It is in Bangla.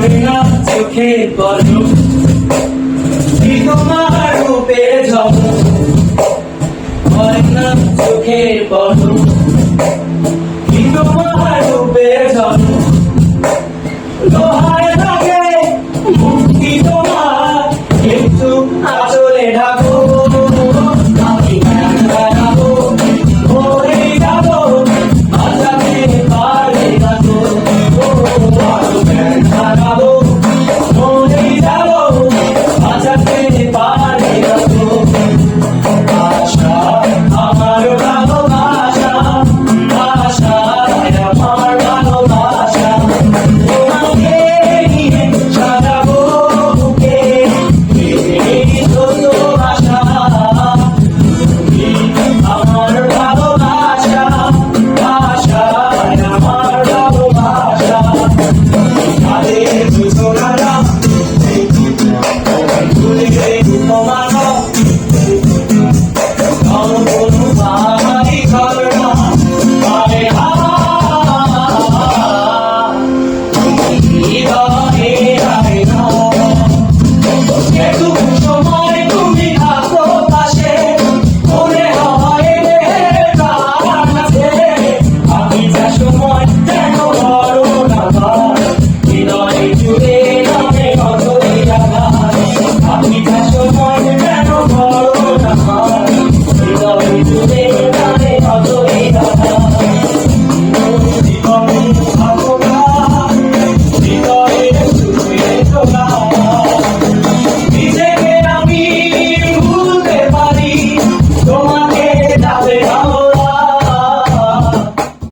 পড়ে না চোখে বলো কি তোমার রূপে যাব পড়ে না চোখে বলো কি তোমার রূপে যাব লোহায় লাগে 你看说花